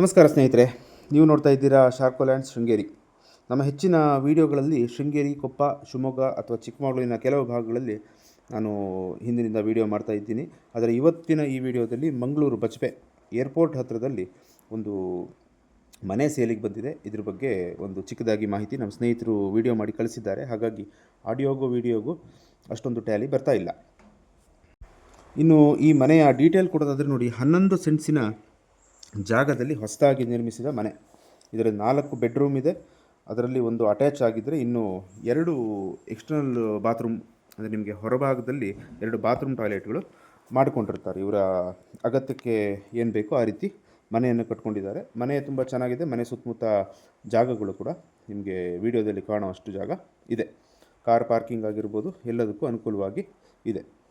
ನಮಸ್ಕಾರ ಸ್ನೇಹಿತರೆ, ನೀವು ನೋಡ್ತಾ ಇದ್ದೀರಾ ಶಾರ್ಕೋಲ್ಯಾಂಡ್ ಶೃಂಗೇರಿ. ನಮ್ಮ ಹೆಚ್ಚಿನ ವೀಡಿಯೋಗಳಲ್ಲಿ ಶೃಂಗೇರಿ, ಕೊಪ್ಪ, ಶಿವಮೊಗ್ಗ ಅಥವಾ ಚಿಕ್ಕಮಗಳೂರಿನ ಕೆಲವು ಭಾಗಗಳಲ್ಲಿ ನಾನು ಹಿಂದಿನಿಂದ ವಿಡಿಯೋ ಮಾಡ್ತಾ ಇದ್ದೀನಿ. ಆದರೆ ಇವತ್ತಿನ ಈ ವಿಡಿಯೋದಲ್ಲಿ ಮಂಗಳೂರು ಬಜ್ಪೆ ಏರ್ಪೋರ್ಟ್ ಹತ್ತಿರದಲ್ಲಿ ಒಂದು ಮನೆ ಸೇಲಿಗೆ ಬಂದಿದೆ. ಇದ್ರ ಬಗ್ಗೆ ಒಂದು ಚಿಕ್ಕದಾಗಿ ಮಾಹಿತಿ ನಮ್ಮ ಸ್ನೇಹಿತರು ವಿಡಿಯೋ ಮಾಡಿ ಕಳಿಸಿದ್ದಾರೆ. ಹಾಗಾಗಿ ಆಡಿಯೋಗೂ ವಿಡಿಯೋಗೂ ಅಷ್ಟೊಂದು ಟ್ಯಾಲಿ ಬರ್ತಾ ಇಲ್ಲ. ಇನ್ನು ಈ ಮನೆಯ ಡೀಟೇಲ್ ಕೊಡೋದಾದರೆ ನೋಡಿ, ಹನ್ನೊಂದು ಸೆಂಟ್ಸಿನ ಜಾಗದಲ್ಲಿ ಹೊಸದಾಗಿ ನಿರ್ಮಿಸಿದ ಮನೆ. ಇದರಲ್ಲಿ ನಾಲ್ಕು ಬೆಡ್ರೂಮ್ ಇದೆ. ಅದರಲ್ಲಿ ಒಂದು ಅಟ್ಯಾಚ್ ಆಗಿದ್ದರೆ ಇನ್ನು ಎರಡು ಎಕ್ಸ್ಟರ್ನಲ್ ಬಾತ್ರೂಮ್ ಅಂದರೆ ನಿಮಗೆ ಹೊರಭಾಗದಲ್ಲಿ ಎರಡು ಬಾತ್ರೂಮ್ ಟಾಯ್ಲೆಟ್ಗಳು ಮಾಡಿಕೊಂಡಿರ್ತಾರೆ. ಇವರ ಅಗತ್ಯಕ್ಕೆ ಏನು ಬೇಕೋ ಆ ರೀತಿ ಮನೆಯನ್ನು ಕಟ್ಕೊಂಡಿದ್ದಾರೆ. ಮನೆ ತುಂಬ ಚೆನ್ನಾಗಿದೆ. ಮನೆ ಸುತ್ತಮುತ್ತ ಜಾಗಗಳು ಕೂಡ ನಿಮಗೆ ವಿಡಿಯೋದಲ್ಲಿ ಕಾಣುವಷ್ಟು ಜಾಗ ಇದೆ. ಕಾರ್ ಪಾರ್ಕಿಂಗ್ ಆಗಿರ್ಬೋದು ಎಲ್ಲದಕ್ಕೂ ಅನುಕೂಲವಾಗಿ ಇದೆ.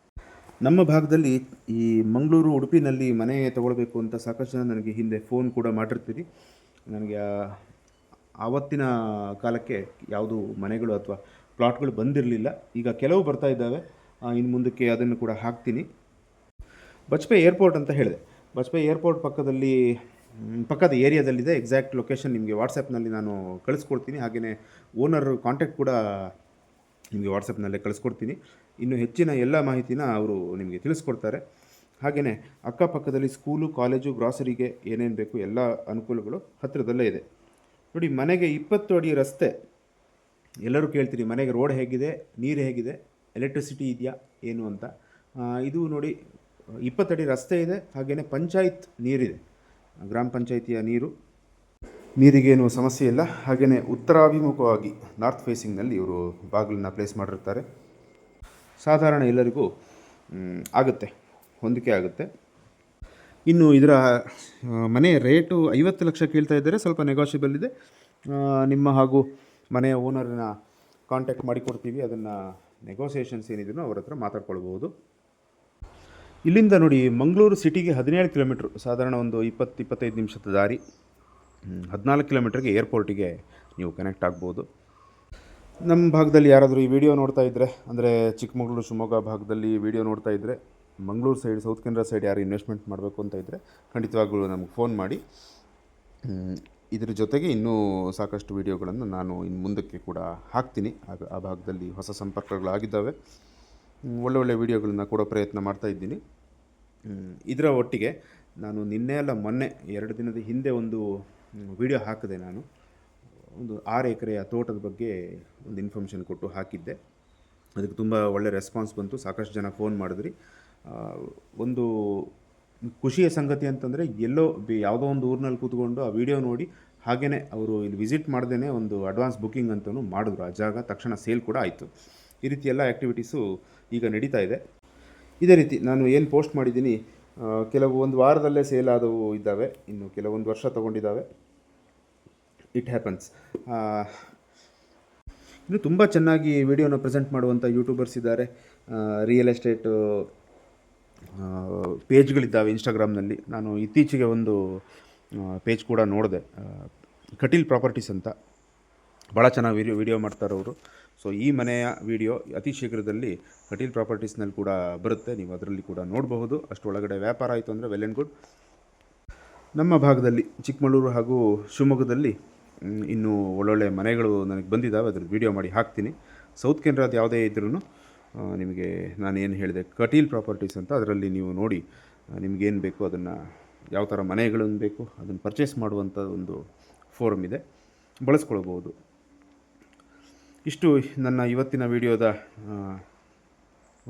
ನಮ್ಮ ಭಾಗದಲ್ಲಿ ಈ ಮಂಗಳೂರು, ಉಡುಪಿನಲ್ಲಿ ಮನೆ ತಗೊಳ್ಬೇಕು ಅಂತ ಸಾಕಷ್ಟು ಜನ ನನಗೆ ಹಿಂದೆ ಫೋನ್ ಕೂಡ ಮಾಡಿರ್ತೀರಿ. ನನಗೆ ಆವತ್ತಿನ ಕಾಲಕ್ಕೆ ಯಾವುದು ಮನೆಗಳು ಅಥವಾ ಪ್ಲಾಟ್ಗಳು ಬಂದಿರಲಿಲ್ಲ. ಈಗ ಕೆಲವು ಬರ್ತಾ ಇದ್ದಾವೆ. ಇನ್ನು ಮುಂದಕ್ಕೆ ಅದನ್ನು ಕೂಡ ಹಾಕ್ತೀನಿ. ಬಜ್ಪೆ ಏರ್ಪೋರ್ಟ್ ಅಂತ ಹೇಳಿದೆ. ಬಜ್ಪೆ ಏರ್ಪೋರ್ಟ್ ಪಕ್ಕದಲ್ಲಿ ಪಕ್ಕದ ಏರಿಯಾದಲ್ಲಿದೆ. ಎಕ್ಸಾಕ್ಟ್ ಲೊಕೇಶನ್ ನಿಮಗೆ ವಾಟ್ಸಪ್ನಲ್ಲಿ ನಾನು ಕಳಿಸ್ಕೊಡ್ತೀನಿ. ಹಾಗೆಯೇ ಓನರ್ ಕಾಂಟ್ಯಾಕ್ಟ್ ಕೂಡ ನಿಮಗೆ ವಾಟ್ಸಪ್ನಲ್ಲೇ ಕಳಿಸ್ಕೊಡ್ತೀನಿ. ಇನ್ನು ಹೆಚ್ಚಿನ ಎಲ್ಲ ಮಾಹಿತಿನ ಅವರು ನಿಮಗೆ ತಿಳಿಸ್ಕೊಡ್ತಾರೆ. ಹಾಗೆಯೇ ಅಕ್ಕಪಕ್ಕದಲ್ಲಿ ಸ್ಕೂಲು, ಕಾಲೇಜು, ಗ್ರಾಸರಿಗೆ ಏನೇನು ಬೇಕು ಎಲ್ಲ ಅನುಕೂಲಗಳು ಹತ್ತಿರದಲ್ಲೇ ಇದೆ. ನೋಡಿ, ಮನೆಗೆ ಇಪ್ಪತ್ತು ಅಡಿ ರಸ್ತೆ. ಎಲ್ಲರೂ ಕೇಳ್ತೀರಿ, ಮನೆಗೆ ರೋಡ್ ಹೇಗಿದೆ, ನೀರು ಹೇಗಿದೆ, ಎಲೆಕ್ಟ್ರಿಸಿಟಿ ಇದೆಯಾ, ಏನು ಅಂತ. ಇದು ನೋಡಿ ಇಪ್ಪತ್ತಡಿ ರಸ್ತೆ ಇದೆ ಹಾಗೆಯೇ ಪಂಚಾಯತ್ ನೀರಿದೆ. ಗ್ರಾಮ ಪಂಚಾಯಿತಿಯ ನೀರು. ನೀರಿಗೇನು ಸಮಸ್ಯೆ ಇಲ್ಲ. ಹಾಗೆಯೇ ಉತ್ತರಾಭಿಮುಖವಾಗಿ ನಾರ್ತ್ ಫೇಸಿಂಗ್ನಲ್ಲಿ ಇವರು ಬಾಗಿಲನ್ನ ಪ್ಲೇಸ್ ಮಾಡಿರ್ತಾರೆ. ಸಾಧಾರಣ ಎಲ್ಲರಿಗೂ ಆಗುತ್ತೆ, ಹೊಂದಿಕೆ ಆಗುತ್ತೆ. ಇನ್ನು ಇದರ ಮನೆ ರೇಟು ಐವತ್ತು ಲಕ್ಷ ಕೇಳ್ತಾ ಇದ್ದಾರೆ. ಸ್ವಲ್ಪ ನೆಗೋಷಿಯಬಲ್ ಇದೆ. ನಿಮ್ಮ ಹಾಗೂ ಮನೆಯ ಓನರನ್ನ ಕಾಂಟ್ಯಾಕ್ಟ್ ಮಾಡಿಕೊಡ್ತೀವಿ. ಅದನ್ನು ನೆಗೋಸಿಯೇಷನ್ಸ್ ಏನಿದೆಯೋ ಅವ್ರ ಹತ್ರ ಮಾತಾಡ್ಕೊಳ್ಬೋದು ಇಲ್ಲಿಂದ ನೋಡಿ, ಮಂಗಳೂರು ಸಿಟಿಗೆ ಹದಿನೇಳು ಕಿಲೋಮೀಟ್ರ್ ಸಾಧಾರಣ ಒಂದು ಇಪ್ಪತ್ತು, ಇಪ್ಪತ್ತೈದು ನಿಮಿಷದ ದಾರಿ. ಹದಿನಾಲ್ಕು ಕಿಲೋಮೀಟ್ರಿಗೆ ಏರ್ಪೋರ್ಟಿಗೆ ನೀವು ಕನೆಕ್ಟ್ ಆಗ್ಬೋದು. ನಮ್ಮ ಭಾಗದಲ್ಲಿ ಯಾರಾದರೂ ಈ ವಿಡಿಯೋ ನೋಡ್ತಾ ಇದ್ದರೆ ಅಂದರೆ ಚಿಕ್ಕಮಗಳೂರು ಶಿವಮೊಗ್ಗ ಭಾಗದಲ್ಲಿ ವಿಡಿಯೋ ನೋಡ್ತಾ ಇದ್ದರೆ Mangaluru side south Canara side ಯಾರು ಇನ್ವೆಸ್ಟ್ಮೆಂಟ್ ಮಾಡಬೇಕು ಅಂತ ಇದ್ದರೆ ಖಂಡಿತವಾಗ್ಲೂ ನಮಗೆ ಫೋನ್ ಮಾಡಿ. ಇದರ ಜೊತೆಗೆ ಇನ್ನೂ ಸಾಕಷ್ಟು ವಿಡಿಯೋಗಳನ್ನು ನಾನು ಇನ್ನು ಮುಂದಕ್ಕೆ ಕೂಡ ಹಾಕ್ತೀನಿ. ಆ ಭಾಗದಲ್ಲಿ ಹೊಸ ಸಂಪರ್ಕಗಳಾಗಿದ್ದಾವೆ. ಒಳ್ಳೆ ಒಳ್ಳೆ ವಿಡಿಯೋಗಳನ್ನ ಕೊಡೋ ಪ್ರಯತ್ನ ಮಾಡ್ತಾ ಇದ್ದೀನಿ. ಇದರ ಒಟ್ಟಿಗೆ ನಾನು ನಿನ್ನೆ ಅಲ್ಲ ಮೊನ್ನೆ, ಎರಡು ದಿನದ ಹಿಂದೆ ಒಂದು ವಿಡಿಯೋ ಹಾಕಿದೆ ನಾನು ಒಂದು ಆರು ಎಕರೆಯ ತೋಟದ ಬಗ್ಗೆ ಒಂದು ಇನ್ಫಾರ್ಮೇಷನ್ ಕೊಟ್ಟು ಹಾಕಿದ್ದೆ. ಅದಕ್ಕೆ ತುಂಬ ಒಳ್ಳೆ ರೆಸ್ಪಾನ್ಸ್ ಬಂತು. ಸಾಕಷ್ಟು ಜನ ಫೋನ್ ಮಾಡಿದ್ರಿ. ಒಂದು ಖುಷಿಯ ಸಂಗತಿ ಅಂತಂದರೆ ಎಲ್ಲೋ ಯಾವುದೋ ಒಂದು ಊರಿನಲ್ಲಿ ಕೂತ್ಕೊಂಡು ಆ ವಿಡಿಯೋ ನೋಡಿ ಹಾಗೆಯೇ ಅವರು ಇಲ್ಲಿ ವಿಸಿಟ್ ಮಾಡ್ದೇ ಒಂದು ಅಡ್ವಾನ್ಸ್ ಬುಕ್ಕಿಂಗ್ ಅಂತಲೂ ಮಾಡಿದ್ರು. ಆ ಜಾಗ ತಕ್ಷಣ ಸೇಲ್ ಕೂಡ ಆಯಿತು. ಈ ರೀತಿ ಎಲ್ಲ ಆ್ಯಕ್ಟಿವಿಟೀಸು ಈಗ ನಡೀತಾ ಇದೆ. ಇದೇ ರೀತಿ ನಾನು ಏನು ಪೋಸ್ಟ್ ಮಾಡಿದ್ದೀನಿ ಕೆಲವು ಒಂದು ವಾರದಲ್ಲೇ ಸೇಲ್ ಆದವು ಇದ್ದಾವೆ. ಇನ್ನು ಕೆಲವೊಂದು ವರ್ಷ ತೊಗೊಂಡಿದ್ದಾವೆ. It happens. ಇನ್ನು ತುಂಬ ಚೆನ್ನಾಗಿ ವಿಡಿಯೋನ ಪ್ರೆಸೆಂಟ್ ಮಾಡುವಂಥ ಯೂಟ್ಯೂಬರ್ಸ್ ಇದ್ದಾರೆ. ರಿಯಲ್ ಎಸ್ಟೇಟು ಪೇಜ್ಗಳಿದ್ದಾವೆ ಇನ್ಸ್ಟಾಗ್ರಾಮ್ನಲ್ಲಿ ನಾನು ಇತ್ತೀಚೆಗೆ ಒಂದು ಪೇಜ್ ಕೂಡ ನೋಡಿದೆ. ಕಟೀಲ್ ಪ್ರಾಪರ್ಟೀಸ್ ಅಂತ. ಭಾಳ ಚೆನ್ನಾಗಿ ವಿಡಿಯೋ ವಿಡಿಯೋ ಮಾಡ್ತಾರೆ ಅವರು. ಸೊ ಈ ಮನೆಯ ವಿಡಿಯೋ ಅತಿ ಶೀಘ್ರದಲ್ಲಿ ಕಟೀಲ್ ಪ್ರಾಪರ್ಟೀಸ್ನಲ್ಲಿ ಕೂಡ ಬರುತ್ತೆ. ನೀವು ಅದರಲ್ಲಿ ಕೂಡ ನೋಡಬಹುದು. ಅಷ್ಟರೊಳಗಡೆ ವ್ಯಾಪಾರ ಆಯಿತು ಅಂದರೆ ವೆಲ್ ಆ್ಯಂಡ್ ಗುಡ್ ನಮ್ಮ ಭಾಗದಲ್ಲಿ ಚಿಕ್ಕಮಗಳೂರು ಹಾಗೂ ಶಿವಮೊಗ್ಗದಲ್ಲಿ ಇನ್ನೂ ಒಳ್ಳೊಳ್ಳೆ ಮನೆಗಳು ನನಗೆ ಬಂದಿದ್ದಾವೆ ಅದ್ರ ವಿಡಿಯೋ ಮಾಡಿ ಹಾಕ್ತೀನಿ. ಸೌತ್ ಕೆನರಾದ ಯಾವುದೇ ಇದ್ರೂ ನಿಮಗೆ ನಾನು ಏನು ಹೇಳಿದೆ ಕಟೀಲ್ ಪ್ರಾಪರ್ಟೀಸ್ ಅಂತ ಅದರಲ್ಲಿ ನೀವು ನೋಡಿ ನಿಮಗೇನು ಬೇಕು, ಅದನ್ನು ಯಾವ ಥರ ಮನೆಗಳನ್ನು ಬೇಕು, ಅದನ್ನು ಪರ್ಚೇಸ್ ಮಾಡುವಂಥ ಒಂದು ಫೋರಮ್ ಇದೆ. ಬಳಸ್ಕೊಳ್ಬೋದು. ಇಷ್ಟು ನನ್ನ ಇವತ್ತಿನ ವಿಡಿಯೋದ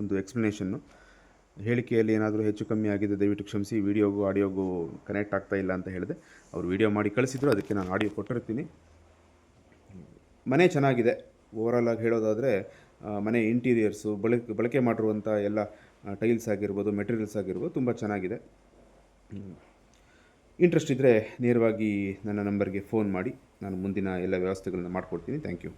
ಒಂದು ಎಕ್ಸ್ಪ್ಲನೇಷನ್ನು ಹೇಳಿಕೆಯಲ್ಲಿ ಏನಾದರೂ ಹೆಚ್ಚು ಕಮ್ಮಿ ಆಗಿದೆ, ದಯವಿಟ್ಟು ಕ್ಷಮಿಸಿ, ವಿಡಿಯೋಗೂ, ಆಡಿಯೋಗೂ ಕನೆಕ್ಟ್ ಆಗ್ತಾ ಇಲ್ಲ ಅಂತ ಹೇಳಿದೆ. ಅವರು ವಿಡಿಯೋ ಮಾಡಿ ಕಳಿಸಿದ್ರು, ಅದಕ್ಕೆ ನಾನು ಆಡಿಯೋ ಕೊಟ್ಟಿರ್ತೀನಿ. ಮನೆ ಚೆನ್ನಾಗಿದೆ. ಓವರಾಲ್ ಆಗಿ ಹೇಳೋದಾದರೆ ಮನೆ ಇಂಟೀರಿಯರ್ಸು ಬಳಕೆ ಬಳಕೆ ಮಾಡಿರುವಂಥ ಎಲ್ಲ ಟೈಲ್ಸ್ ಆಗಿರ್ಬೋದು ಮೆಟೀರಿಯಲ್ಸ್ ಆಗಿರ್ಬೋದು ತುಂಬ ಚೆನ್ನಾಗಿದೆ. ಇಂಟ್ರೆಸ್ಟ್ ಇದ್ದರೆ ನೇರವಾಗಿ ನನ್ನ ನಂಬರ್ಗೆ ಫೋನ್ ಮಾಡಿ. ನಾನು ಮುಂದಿನ ಎಲ್ಲ ವ್ಯವಸ್ಥೆಗಳನ್ನ ಮಾಡಿಕೊಡ್ತೀನಿ. Thank you